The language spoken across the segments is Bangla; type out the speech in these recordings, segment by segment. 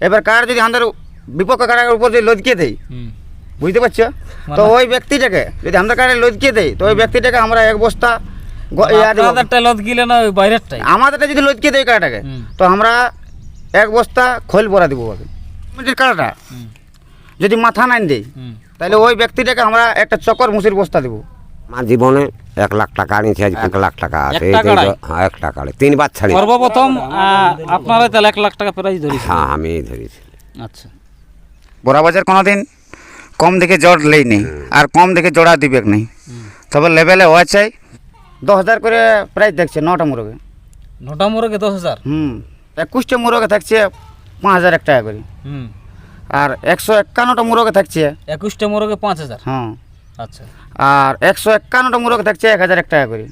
এবার কার যদি আমাদের বিপক্ষ কারার উপর যদি লজকে দেয়? বুঝতে পারছ? তো মানে- ওই ব্যক্তিটাকে যদি আমরা কারে লজকে দেয় তো ওই ব্যক্তিটাকে আমরা এক বস্তা। আপনাদেরটা লত গিলে না ওই বাইরেরটাই? আমাদেরটা যদি লজকে দেয় কারাটাকে তো আমরা এক বস্তা খোল পরা দিব ওকে কারাটা যদি মাথা নাই দেয় তাহলে ওই ব্যক্তিটাকে আমরা একটা চকর মুসির বস্তা দেবো। আমার জীবনে এক লাখ টাকা আনিছি আজ এক লাখ টাকা আছে। হ্যাঁ এক টাকা তিনবার ছাড়ি। সর্বপ্রথম আপনারা তাহলে এক লাখ টাকা প্রাইজ ধরেছেন। হ্যাঁ আমি ধরেছি। আচ্ছা। বড়াবাজার কোনোদিন কম দেখে জড় লেই নেই আর কম দেখে জোড়া দিবে নেই। তবে লেভেলে হওয়া চাই দশ হাজার করে প্রাইস দেখছে নটা মুরগে। নটা মোরগে দশ হাজার? হুম একুশটা মুরগে থাকছে পাঁচ হাজার এক টাকা করে। হুম। আর একশো একান্নটা মুরগে থাকছে একুশটা মোরগে পাঁচ হাজার? হ্যাঁ। আচ্ছা। আর একশো একান্নটা মুরগে থাকছে এক হাজার এক টাকা করে।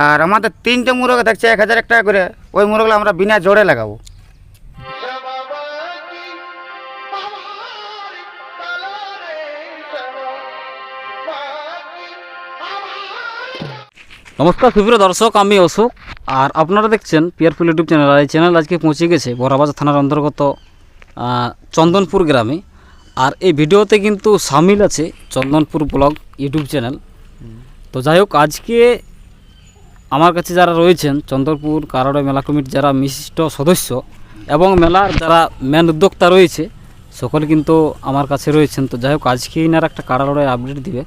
আর আমাদের তিনটে মুরগে থাকছে এক হাজার এক টাকা করে ওই মুরগগুলো আমরা বিনা জোড়ে লাগাবো। নমস্কার সুপ্রিয় দর্শক আমি অশোক। আর আপনারা দেখছেন পিয়ারফুল ইউটিউব চ্যানেল আর এই চ্যানেল আজকে পৌঁছে গেছে বড়াবাজার থানার অন্তর্গত চন্দনপুর গ্রামে। আর এই ভিডিওতে কিন্তু সামিল আছে চন্দনপুর ব্লগ ইউটিউব চ্যানেল। তো যাই হোক আজকে আমার কাছে যারা রয়েছেন, চন্দনপুর কারাড় মেলা কমিটির যারা বিশিষ্ট সদস্য এবং মেলার যারা মেন উদ্যোক্তা রয়েছে, সকলে কিন্তু আমার কাছে রয়েছেন। তো যাই হোক আজকে ইনার একটা কাড়া লড়াই আপডেট দিবে।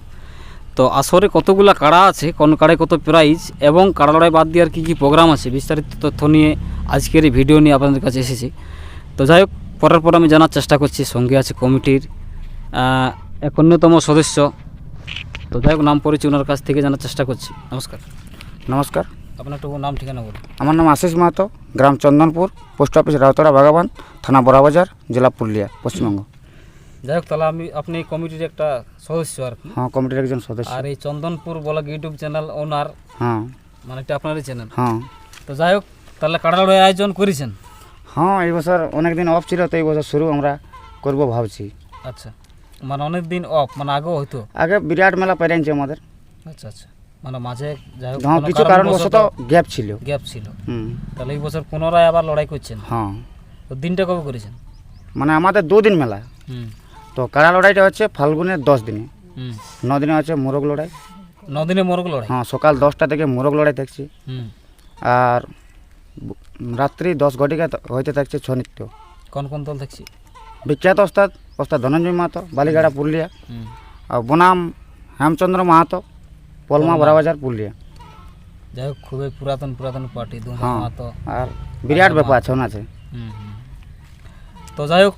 তো আসরে কতগুলা কাড়া আছে, কোন কাড়ায় কত প্রাইজ এবং কাড়া লড়াই বাদ দিয়ে আর কী কী প্রোগ্রাম আছে, বিস্তারিত তথ্য নিয়ে আজকের এই ভিডিও নিয়ে আপনাদের কাছে এসেছি। তো যাই হোক পরের পর আমি জানার চেষ্টা করছি সঙ্গে আছে কমিটির এক অন্যতম সদস্য। তো যাই হোক নাম পরিচয় ওনার কাছ থেকে জানার চেষ্টা করছি। নমস্কার। নমস্কার। আপনার একটু নাম ঠিকানা বলুন। আমার নাম আশিস মাহাতো গ্রাম চন্দনপুর পোস্ট অফিস রাউতরা বাগাবান থানা বড়াবাজার জেলা পুরুলিয়া পশ্চিমবঙ্গ। যাই হোক তাহলে আমি আপনি কমিটির একটা সদস্য আর কি। হ্যাঁ কমিটির একজন সদস্য। আর এই Chandanpur blog YouTube channel owner হ্যাঁ। মানে এটা আপনারই চ্যানেল হ্যাঁ। তো যাই হোক তাহলে কাড়া আয়োজন করেছেন। হ্যাঁ এই বছর অনেক দিন অফ ছিল তো এই বছর শুরু আমরা করব ভাবছি। আচ্ছা মানে অনেক দিন অফ মানে আগেও হয়তো আগে বিরাট মেলা পেরেছে আমাদের। আচ্ছা আচ্ছা মানে মাঝে যাই হোক হ্যাঁ কিছু কারণবশত গ্যাপ ছিল। গ্যাপ ছিল। হুম। তাহলে এই বছর পুনরায় আবার লড়াই করছেন? হ্যাঁ। তো দিনটা কবে করেছেন? মানে আমাদের দুদিন মেলা। হুম। তো কাড়া লড়াইটা হচ্ছে ফাল্গুনের দশ দিনে। হুম। ন দিনে হচ্ছে মোরগ লড়াই। নদিনে মোরগ লড়াই? হ্যাঁ সকাল দশটা থেকে মোরগ লড়াই দেখছি। আর রাত্রি দশ ঘটিকা হইতে থাকছে ছৌ নৃত্য। কোন কোন দল দেখছি বিখ্যাত ওস্তাদ ওস্তাদ ধনঞ্জয় মাহাতো বালিগাড়া পুরুলিয়া। আর বনাম হেমচন্দ্র মাহাতো পলমা বড়াবাজার পুরুলিয়া। যাই হোক খুবই পুরাতন পুরাতন পার্টি দু হ্যাঁ আর বিরাট ব্যাপার ছৌ হুম। তো যাই হোক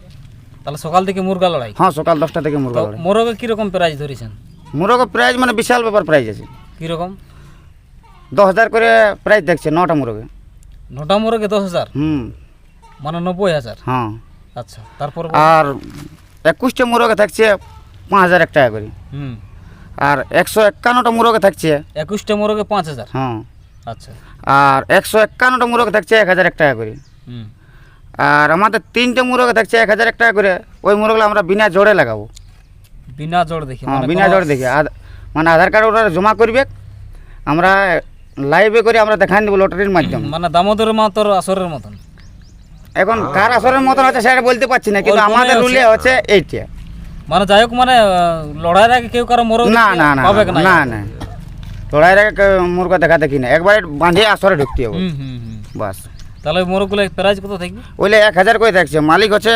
তাহলে সকাল থেকে মুরগা লড়াই। হ্যাঁ সকাল দশটা থেকে মুরগ লড়াই। মোরগে কীরকম প্রাইজ ধরেছেন? মুরগ প্রাইজ মানে বিশাল ব্যাপার প্রাইজ আছে। কীরকম? দশ হাজার করে প্রাইজ দেখছে নটা মুরগে। নটা মোরগে দশ হাজার? হুম। মানে নব্বই হাজার? হ্যাঁ। আচ্ছা তারপর? আর একুশটা মুরগে থাকছে পাঁচ হাজার এক টাকা করে। হুম। আর একশো একান্নটা মুরগে থাকছে একুশটা মোরগে পাঁচ হাজার? হ্যাঁ। আচ্ছা। আর একশো একান্নটা মুরগে থাকছে এক হাজার এক টাকা করে। হুম। আর আমাদের তিনটে মুরগে থাকছে এক হাজার এক টাকা করে ওই মুরগগুলো আমরা বিনা জোড়ে লাগাবো। বিনা জোর দেখি হ্যাঁ মানে বিনা জোড়ে দেখি। মানে আধার কার্ড ওরা জমা করবে। আমরা লাইভে করে আমরা দেখাই দেবো লটারির মাধ্যমে। মানে দামোদর মাতর আসরের মতন। এখন কার আসরের মতন আছে সেটা বলতে পারছি না কিন্তু আমাদের। রুলে হচ্ছে এইটা মানে যাই হোক মানে লড়াইয়ের আগে কেউ কারও মোরগ না না না না না। না লড়াই রেখে মুরগা দেখা দেখি না। একবারে বাঁধে আসরে ঢুকতে হবে। বাস। তাহলে মোরগগুলো প্রাইজ কত থাকবে? ওইলে এক হাজার করে থাকছে। মালিক হচ্ছে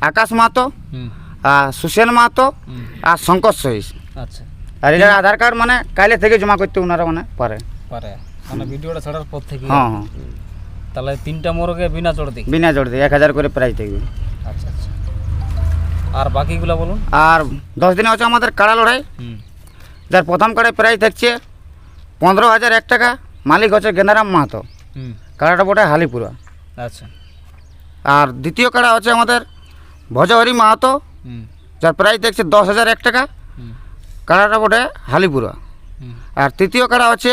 আকাশ মাহাতো হুম। আর সুসেন মাহাতো হুম। আর শঙ্কর সহিস। আচ্ছা। আর এটার আধার কার্ড মানে কাইলে থেকে জমা করতে ওনারা মানে পারে। পারে। মানে ভিডিওটা ছাড়ার পর থেকে। হ্যাঁ হ্যাঁ। তাহলে তিনটা মোরগে বিনা জোর দেখি বিনা জোর দিয়ে এক হাজার করে প্রাইস থাকবে। আচ্ছা আচ্ছা। আর বাকিগুলো বলুন। আর দশ দিনে হচ্ছে আমাদের কাড়া লড়াই। যার প্রথম কাড়ায় প্রাইস থাকছে পনেরো হাজার এক টাকা মালিক হচ্ছে গেন্দারাম মাহাতো। কাড়াটা বটে হালিপুরা। আচ্ছা। আর দ্বিতীয় কাড়া হচ্ছে আমাদের ভজহরি মাহাতো। যার প্রাইস দেখছে দশ হাজার এক টাকা। কাড়াটা বটে হালিপুরা। আর তৃতীয় কাড়া হচ্ছে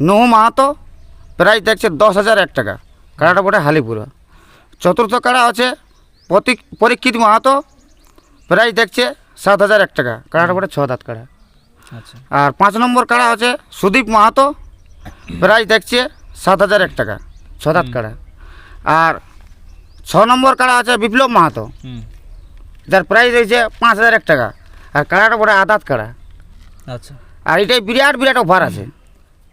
নহু মাহাতো প্রাইস দেখছে দশ হাজার এক টাকা। কাড়াটা বটে হালিপুরা। চতুর্থ কাড়া আছে প্রতীক পরীক্ষিত মাহাতো প্রাইস দেখছে সাত হাজার এক টাকা। কাড়াটা বটে ছ দাঁত কাড়া। আচ্ছা। আর পাঁচ নম্বর কাড়া আছে সুদীপ মাহাতো প্রাইস দেখছে সাত হাজার এক টাকা ছ দাঁত কাড়া। আর ছ নম্বর কাড়া আছে বিপ্লব মাহাতো যার প্রাইস রয়েছে পাঁচ হাজার এক টাকা। আর কাড়াটা বড় আদাত কাড়া। আচ্ছা। আর এটাই বিরাট বিরাট অফার আছে।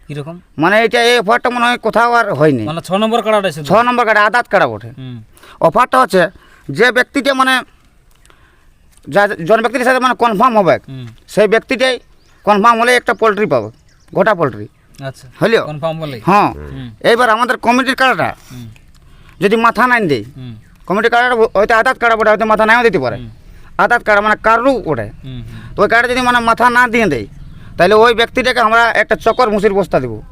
কীরকম? মানে এটা এই অফারটা মনে হয় কোথাও আর হয়নি। মানে ছ নম্বর শুধু ছ নম্বর আদাত কাড়া বটে। হুম। অফারটা হচ্ছে যে ব্যক্তিটা মানে যা জন ব্যক্তির সাথে মানে কনফার্ম হবে সেই ব্যক্তিটাই কনফার্ম হলে একটা পোলট্রি পাবে গোটা পোলট্রি আচ্ছা হলিও? কনফার্ম বলে হ্যাঁ। এইবার আমাদের কমিটির হুম। যদি মাথা নাই দেয় কমিটির কাড়াটা হয়তো আদাত কাড়া বটে হয়তো মাথা নাও দিতে পারে। আদাত কাড়া মানে কারু ওঠে হুম। তো ওই কাড়া যদি মানে মাথা না দিয়ে দেয় তাহলে ওই ব্যক্তিটাকে আমরা একটা চকর মুসির বস্তা দেবো।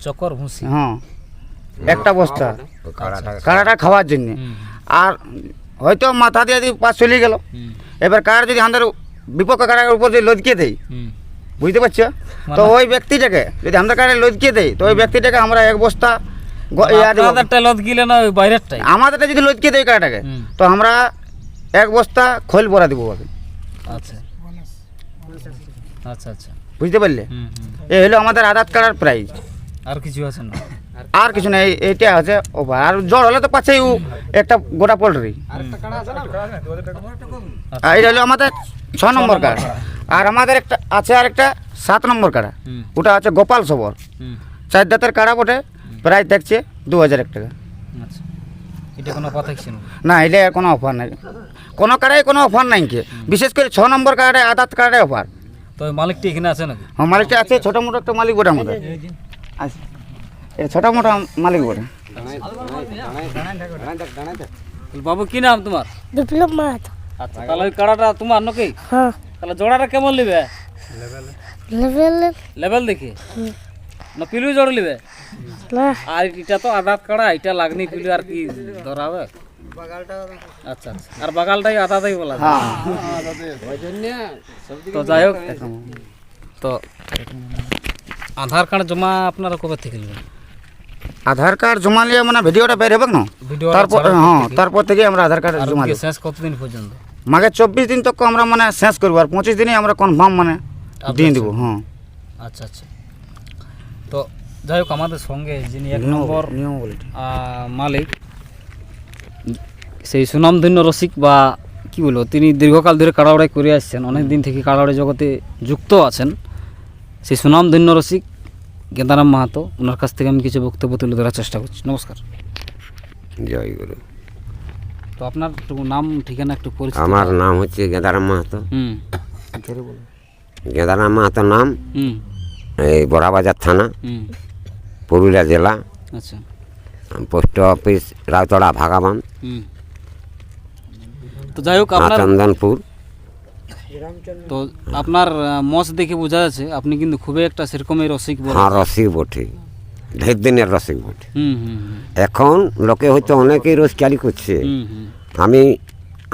চকর ভুসি হ্যাঁ একটা বস্তা। ওই কাড়াটা কাড়াটা খাওয়ার জন্য। আর হয়তো মাথা দিয়ে যদি পাশ চলে গেল এবার কার যদি আমাদের বিপক্ষ কাড়ার উপর যদি লদকে দেয় বুঝতে পারছ? তো মানে- ওই ব্যক্তিটাকে যদি আমাদের কাড়ে লদকে দেয় তো ওই ব্যক্তিটাকে আমরা এক বস্তা গ- ইয়া দেবো। আপনাদেরটা লত গিলে না ওই আমাদেরটা যদি লদকে দেয় কাড়াটাকে তো আমরা এক বস্তা খোল ভরা দেবো আচ্ছা। আচ্ছা আচ্ছা। বুঝতে পারলে? এই হলো আমাদের আধার কার্ডের প্রাইস আর কিছু আছে না? আর কিছু নেই এইটা আছে ওভার আর জ্বর হলে তো পাচ্ছেই একটা গোটা পোলট্রি আর এটা হলো আমাদের ছ নম্বর কার্ড। আর আমাদের একটা আছে আর একটা সাত নম্বর কাড়া ওটা আছে গোপাল সবর। চার দাঁতের কাড়া বটে প্রাইস দেখছে দু হাজার এক টাকা। আচ্ছা। এটা কোনো কথা ছিল না? এটা কোনো অফার নাই। কোনো কার্ডে কোনো অফার নাই কি? বিশেষ করে ছ নম্বর কার্ডে আধার কার্ডে অফার। তো মালিকটি এখানে আছে নাকি? আমার মালিকটা আছে ছোটো মোটো একটা মালিক বটে আমাদের আছে এটা ছোটো মোটো মালিক বটে। বাবু কি নাম তোমার? বিপ্লব মাহাতো। আচ্ছা তাহলে ওই কাড়াটা তোমার নাকি? হ্যাঁ। তাহলে জোড়াটা কেমন নিবে? লেভেল? লেভেল দেখি। না পিলু জোড় নিবে? আর এটা তো আদাত কাড়া এটা লাগনি পিলু আর কি ধরাবে আচ্ছা আচ্ছা। আর বাগালটাই আদাতেই বলা হ্যাঁ। তো যাই হোক তো আধার কার্ড জমা আপনারা কবে থেকে নেবেন? আধার কার্ড জমা নিয়ে মানে ভিডিওটা বের হবে না? তারপর হ্যাঁ তারপর থেকে আমরা আধার কার্ড জমা দেবো। শেষ কতদিন পর্যন্ত? মাকে চব্বিশ দিন তক আমরা মানে শেষ করব আর পঁচিশ দিনে আমরা কনফার্ম মানে দিয়ে দেবো হ্যাঁ। আচ্ছা আচ্ছা। তো যাই হোক আমাদের সঙ্গে যিনি এক নম্বর মালিক সেই সুনামধন্য রসিক বা কি বলব তিনি দীর্ঘকাল ধরে কাড়াওড়াই করে আসছেন অনেক দিন থেকে কাড়াওড়াই জগতে যুক্ত আছেন। সেই সুনামধন্য রসিক গেন্দারাম মাহাতো ওনার কাছ থেকে আমি কিছু বক্তব্য তুলে ধরার চেষ্টা করছি। নমস্কার। জয় গুরু। তো আপনার একটু নাম ঠিকানা একটু পরিচিত আমার নাম হচ্ছে গেদারাম মাহাতো। হুম। গেদারাম মাহাতো নাম হুম। এই বড়াবাজার থানা হুম। পুরুলিয়া জেলা। আচ্ছা। পোস্ট অফিস রাউতড়া ভাগাবান হুম। তো যাই হোক আপনার চন্দনপুর তো আপনার মস দেখে বোঝা যাচ্ছে আপনি কিন্তু খুবই একটা সেরকমই রসিক হ্যাঁ রসিক বটে। ঢের দিনের রসিক বটে। এখন লোকে হয়তো অনেকেই রোজগারি করছে। আমি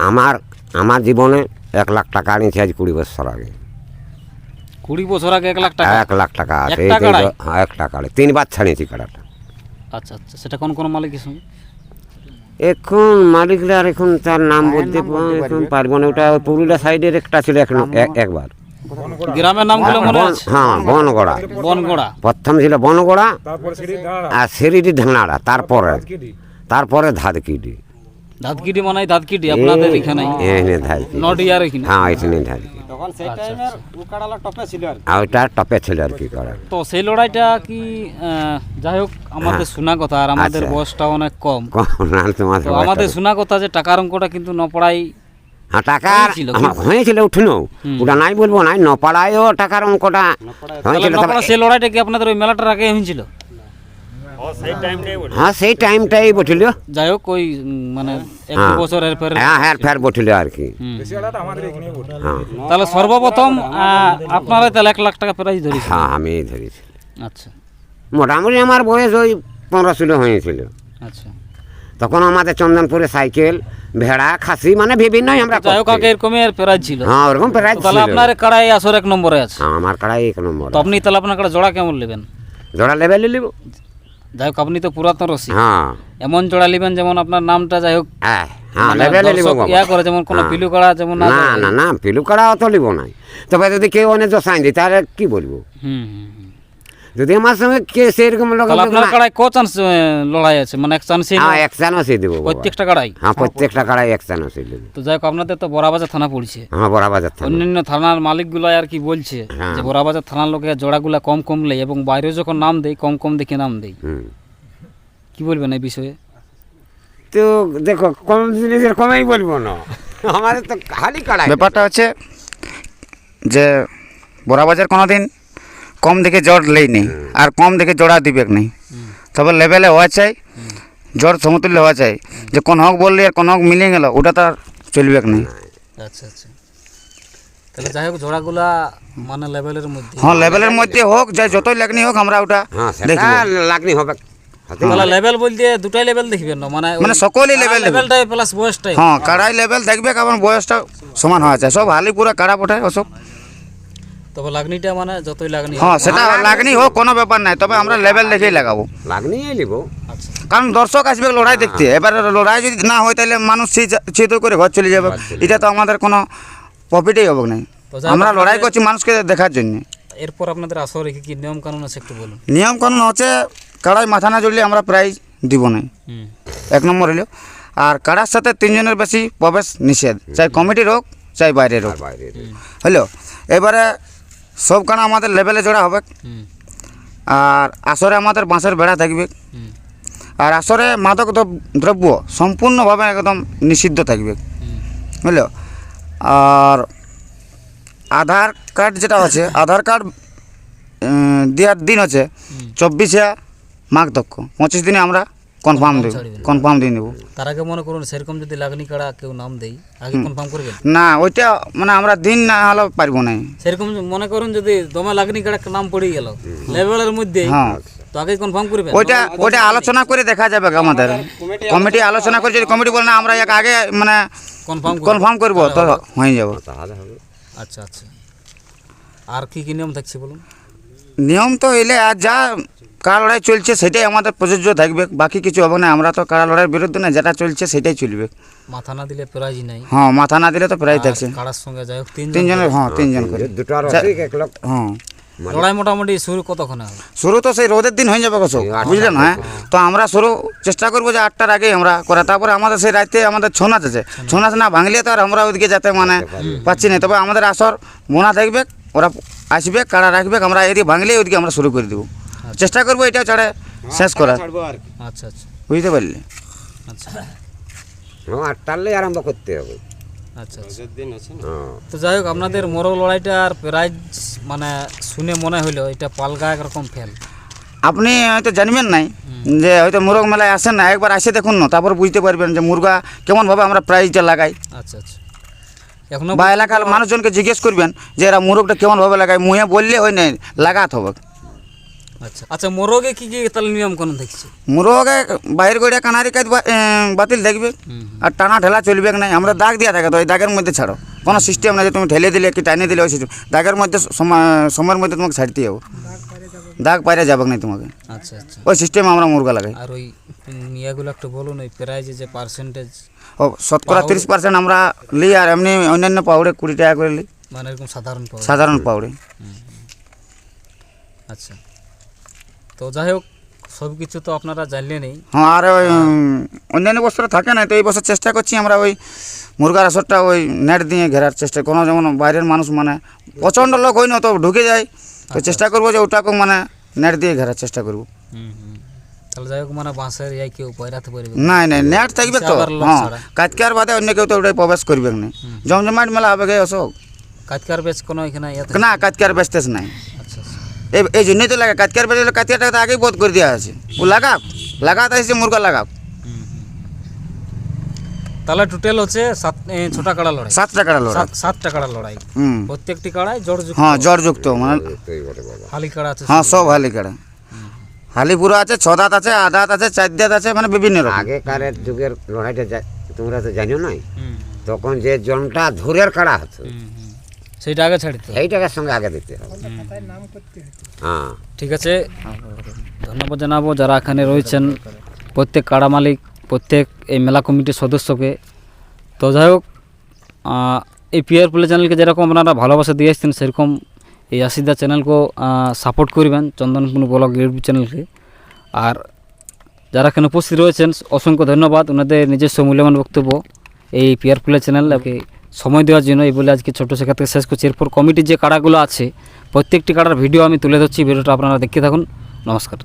আমার আমার জীবনে এক লাখ টাকা আনিছি আজ কুড়ি বছর আগে। কুড়ি বছর আগে এক লাখ টাকা? এক লাখ টাকা আছে? হ্যাঁ এক টাকা তিনবার ছাড়িয়েছি কাড়াটা আচ্ছা আচ্ছা। সেটা কোন কোন মালিকের সঙ্গে? এখন মালিকরা আর এখন তার নাম বলতে এখন পারব না। ওটা পুরুলিয়া সাইডের একটা ছিল এক- একবার। গ্রামের নামগুলো মনে হ্যাঁ বনগড়া। বনগোড়া। প্রথম ছিল বনগড়া আর সিরিডি ধানাড়া তারপরে তারপরে ধাদকিডি মানে আপনাদের এখানে। এখানে। হ্যাঁ এখানে ওটা টপে ছিল আর কি। করার তো সেই লড়াইটা কি যাই হোক আমাদের শোনা কথা আর আমাদের আচ্ছা। বয়সটা অনেক কম। আমাদের শোনা কথা যে টাকার অঙ্কটা কিন্তু ন পড়াই হ্যাঁ টাকার হয়েছিল হয়েছিল ওটা নাই বলব নাই নপাড়ায়ও টাকার অঙ্কটা হয়েছিল লড়াইটা কি আপনাদের ওই মেলাটার আগে হয়েছিল? হ্যাঁ সেই টাইমটাই বঠিল যাই হোক ওই মানে হ্যাঁ। বছরের পরে হ্যাঁ হ্যাঁ ফের বঠিল আর কি। হ্যাঁ। তাহলে সর্বপ্রথম তাহলে এক লাখ টাকা প্রাইজ ধরেছে হ্যাঁ আমি ধরেছি। আচ্ছা। মোটামুটি আমার বয়স ওই পনেরো ষোলো হয়েছিল। আচ্ছা। তখন আমাদের চন্দনপুরে সাইকেল ভেড়া খাসি মানে বিভিন্নই আমরা যাই হোক। আগে এরকমই আর প্রাইজ ছিল। হ্যাঁ ওরকম প্রাইজ তো তাহলে আপনার কাড়াই আসর এক নম্বরে আছে। হ্যাঁ আমার কাড়াই এক নম্বর তো আপনি তাহলে আপনার কাড়া জোড়া কেমন নেবেন? জোড়া লেভেলে নিব। যাই হোক আপনি তো পুরাতন রসি হ্যাঁ। এমন জোড়া নেবেন যেমন আপনার নামটা যাই হোক হ্যাঁ হ্যাঁ মানে লেভেলে নিব ইয়া করে যেমন কোনো পিলু কাড়া যেমন না না না না পিলু কাড়া অত নিব নাই। তবে যদি কেউ অনেক সাইন দিই তাহলে কি বলব? হুম হুম হুম। যদি আমার সঙ্গে কে সেরকম লোক আপনার কাড়ায় ক চান্স লড়াই আছে? মানে এক চান্সই হ্যাঁ এক চান্সই দেবো প্রত্যেকটা কাড়াই? হ্যাঁ প্রত্যেকটা কাড়াই এক চান্সই দেবো। তো যাই হোক আপনাদের তো বড়াবাজার থানা পড়ছে। হ্যাঁ বড়াবাজার থানা। অন্যান্য থানার মালিকগুলো আর কি বলছে হ্যাঁ। যে বড়াবাজার থানার লোকে জোড়াগুলা কম কম লেয় এবং বাইরেও যখন নাম দেয় কম কম দেখে নাম দেয়। হুম। কি বলবেন এই বিষয়ে? তো দেখো কম জিনিসের কমেই বলব না। আমাদের তো খালি কাড়াই। ব্যাপারটা হচ্ছে যে বড়াবাজার কোনো দিন কম দেখে জ্বর লেই নেই আর কম দেখে জোড়া দিবে নেই। তবে লেভেলে হওয়া চাই জ্বর সমতুল্য হওয়া চাই। যে কোন হক বললি আর কোন হক মিলিয়ে গেল ওটা তো আর চলবে নেই। আচ্ছা আচ্ছা। তাহলে যাই হোক জোড়াগুলা মানে লেভেলের মধ্যে। হ্যাঁ লেভেলের মধ্যে হোক যাই যতই লেখনি হোক আমরা ওটা হ্যাঁ লাগনি হবে। হাতে লেভেল বলতে দুটাই লেভেল দেখবেন না মানে মানে সকলেই দেখবে। লেভেলটাই প্লাস বয়সটাই। হ্যাঁ কাড়াই লেভেল দেখবে কারণ বয়সটা সমান হওয়া চাই। সব হালি পুরা কাড়া পঠায় ওসব তবে লাগনিটা মানে যতই লাগনি হ্যাঁ সেটা লাগনি হোক কোনো ব্যাপার নাই তবে আমরা লেভেল দেখেই লাগাবো। লাগনি নিব। আচ্ছা। কারণ দর্শক আসবে লড়াই দেখতে এবার লড়াই যদি না হয় তাহলে মানুষ চিত করে ঘর চলে যাবে। এটা তো আমাদের কোনো প্রফিটই হবে না। আমরা লড়াই করছি মানুষকে দেখার জন্য। এরপর আপনাদের আসর রেখে কি নিয়ম কানুন আছে একটু বলুন? নিয়ম কানুন হচ্ছে কাড়াই মাথা না জড়লে আমরা প্রাইজ দিব না। এক নম্বর হলো আর কাড়ার সাথে তিনজনের বেশি প্রবেশ নিষেধ চাই কমিটির হোক। চাই বাইরের হোক। হলো এবারে সব কানা আমাদের লেভেলে জোড়া হবে। আর আসরে আমাদের বাঁশের বেড়া থাকবে। আর আসরে মাদক দ্রব- দ্রব্য সম্পূর্ণভাবে একদম নিষিদ্ধ থাকবে। বুঝলো? আর আধার কার্ড যেটা আছে আধার কার্ড দেওয়ার দিন আছে চব্বিশে মাঘ দক্ষ পঁচিশ দিনে আমরা কনফার্ম দেব কনফার্ম দিয়ে নেব। তার আগে মনে করুন সেরকম যদি লাগনি কাড়া কেউ নাম দেই আগে কনফার্ম করবেন না ওইটা মানে আমরা দিন না হলে পারব না। সেরকম মনে করুন যদি দমে লাগনি কাড়া নাম পড়ে গেল লেভেলের মধ্যে হ্যাঁ। তো আগে কনফার্ম করবেন ওইটা ওইটা আলোচনা করে দেখা যাবে আমাদের। কমিটি আলোচনা করে যদি কমিটি বলে না আমরা এক আগে মানে কনফার্ম কনফার্ম করব তো হয়ে যাব। আচ্ছা আচ্ছা। আর কি কি নিয়ম থাকছে বলুন? নিয়ম তো এলে আর যা কারা লড়াই চলছে সেটাই আমাদের প্রযোজ্য থাকবে। বাকি কিছু হবে না আমরা তো কারা লড়াইয়ের বিরুদ্ধে না যেটা চলছে সেটাই চলবে। মাথা না দিলে প্রাইজই নাই। হ্যাঁ মাথা না দিলে তো প্রায় থাকছে। কাড়ার সঙ্গে যাই হোক তিনজন তিনজনের হ্যাঁ তিনজন করে। দুটো আর এক লোক। হ্যাঁ। লড়াই মোটামুটি শুরু কতক্ষণে হবে? শুরু তো সেই রোদের দিন হয়ে যাবে কসব বুঝলেন? হ্যাঁ? তো আমরা শুরু চেষ্টা করব যে আটটার আগেই আমরা করা। তারপরে আমাদের সেই রাতে আমাদের ছৌ নাচ আছে। ছৌ নাচ। না ভাঙলে তো আর আমরা ওইদিকে যাতে মানে পাচ্ছি না। তবে আমাদের আসর মোনা থাকবে ওরা আসবে কারা রাখবে আমরা এদিকে ভাঙলে ওইদিকে আমরা শুরু করে দেবো। চেষ্টা করব এটা ছাড়ে শেষ করার। আচ্ছা আচ্ছা। বুঝতে পারলে? আচ্ছা। আটটালে আরম্ভ করতে হবে। আচ্ছা আচ্ছা। তো যাই হোক আপনাদের মোরগ লড়াইটা আর প্রাইজ মানে শুনে মনে হলো এটা পালগা একরকম ফেল। আপনি হয়তো জানবেন নাই যে হয়তো মুরগ মেলায় আসেন না একবার আসে দেখুন না তারপর বুঝতে পারবেন যে মুরগা কেমনভাবে আমরা প্রাইজটা লাগাই। আচ্ছা আচ্ছা। বা এলাকার মানুষজনকে জিজ্ঞেস করবেন যে এরা মুরগটা কেমনভাবে লাগায় মুহে বললে হয় নাই লাগাত হবে। আচ্ছা আচ্ছা মোরগে কি কি তাহলে নিয়ম কানুন দেখছি? মুরগে বাইরের গড়িয়া কানারি কাজ বাতিল দেখবে আর টানা ঠেলা চলবে না আমরা দাগ দেওয়া থাকে তো ওই দাগের মধ্যে ছাড়ো। কোনো সিস্টেম না যে তুমি ঠেলে দিলে কি টানিয়ে দিলে ওই system। দাগের মধ্যে সময়- সময়ের মধ্যে তোমাকে ছাড়তে হবে। দাগ বাইরে যাবে না তোমাকে। আচ্ছা আচ্ছা। ওই সিস্টেমে আমরা মুরগা লাগাই। আর ওই উম, ইয়েগুলো একটু বলুন ওই প্রাইজে যে পার্সেন্টেজ ও শতকরা তিরিশ পার্সেন্ট আমরা লিই আর এমনি অন্যান্য পাউডে কুড়ি টাকা করে লিই মানে এরকম সাধারণ পাওয়া সাধারণ পাউডে আচ্ছা। তো যাই হোক সব কিছু তো আপনারা জানলেনই। হ্যাঁ আর ওই অন্যান্য বছর থাকে না তো এই বছর চেষ্টা করছি আমরা ওই মুরগার আসরটা ওই নেট দিয়ে ঘেরার চেষ্টা। কোনো যেমন বাইরের মানুষ মানে প্রচণ্ড লোক হয় না তো ঢুকে যায়। তো চেষ্টা করব যে ওটাকে মানে নেট দিয়ে ঘেরার চেষ্টা করব। তাহলে যাই হোক মানে বাঁশের ইয়াই কেউ পয়রাতে পারবে নাই নাই নেট থাকবে তো। আবার লোক হ্যাঁ ছাড়া। কাজকার বাদে অন্য কেউ তো ওটাই প্রবেশ করবে না। জমজমাট মেলা হবে গে অশোক। কাজকার বেচ কোনো এখানে ইয়ে না কাজকার বেচতেছ নাই। আচ্ছা আচ্ছা। এই এই জন্যই তো লাগে কাজকার বেচলে কাজকারটা তো আগেই বোধ করে দেওয়া আছে। ও লাগাক লাগাতে আসছে মুরগা লাগাক তাহলে টোটাল হচ্ছে সাত এ, ছটা কাড়া লড়াই। সাত টাকা লড়া সাত সাতটা কাড়া লড়াই। হুম। প্রত্যেকটি কাড়ায় জড়যুক্ত হ্যাঁ জ্বরযুক্ত মানে এই বটে বাবা। হালি কাড়া আছে হ্যাঁ সব হালি কাড়া। হালি পুরো আছে ছ দাঁত আছে আধ দাঁত আছে চার দাঁত আছে মানে বিভিন্ন রকম। আগেকারের যুগের লড়াইটা তোমরা তো জানো নাই তখন যে জনটা ধুরের কাড়া হতো হুম, হুম। সেইটা আগে ছাড়িতে। সঙ্গে আগে দিতে হবে। হ্যাঁ? ঠিক আছে। ধন্যবাদ জানাব যারা এখানে রয়েছেন। প্রত্যেক কাড়া মালিক প্রত্যেক এই মেলা কমিটির সদস্যকে। তো যাই হোক এই পিয়ার প্লে চ্যানেলকে যেরকম আপনারা ভালোবাসা দিয়ে আসছেন সেরকম এই আশিদা চ্যানেলকে সাপোর্ট করবেন চন্দনপুর ব্লগ ইউটিউব চ্যানেলকে। আর যারা এখানে উপস্থিত রয়েছেন, অসংখ্য ধন্যবাদ। ওনাদের নিজস্ব মূল্যবান বক্তব্য এই পিয়ার ফুলের চ্যানেলকে সময় দেওয়ার জন্য। এই বলে আজকে ছোটো শেখা থেকে শেষ করছি। এরপর কমিটির যে কাড়াগুলো আছে, প্রত্যেকটি কাড়ার ভিডিও আমি তুলে ধরছি। ভিডিওটা আপনারা দেখতে থাকুন। নমস্কার।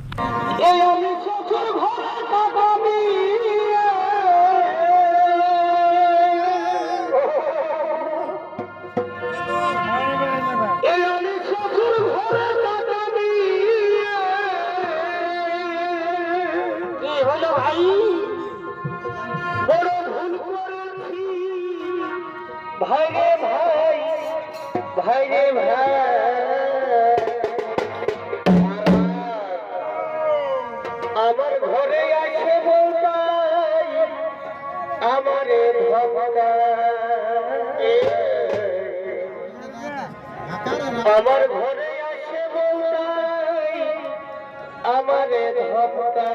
আমার ঘরে আসে আমারে দাদা?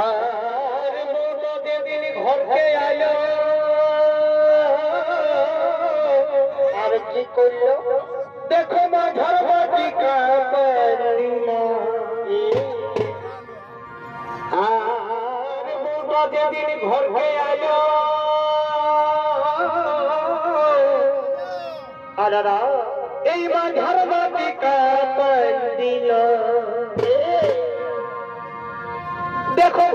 আর মোটা যেদিন ঘরকে আলো আর কি করল? দেখো মাঝার বাটি কাপড়িল। আর মোটা যেদিন ঘরকে আলো আদারা এই মাঝার বাটি কাপড় দিল। দেখো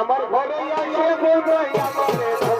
আমার ঘরে বোঝাই আমার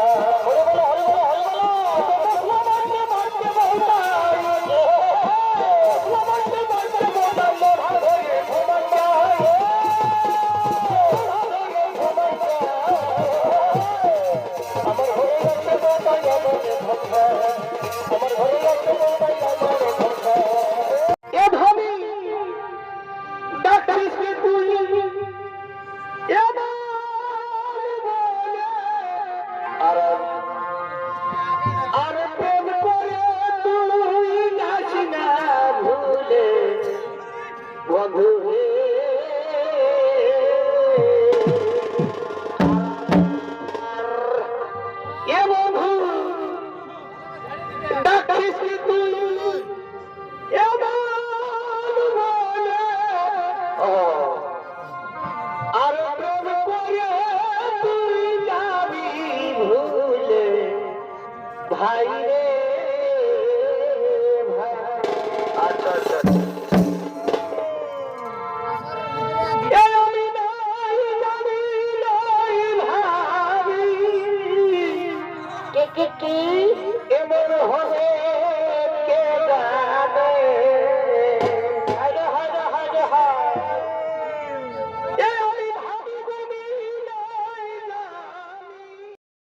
Come on, আর প্রেম করে তুই যাবি ভাই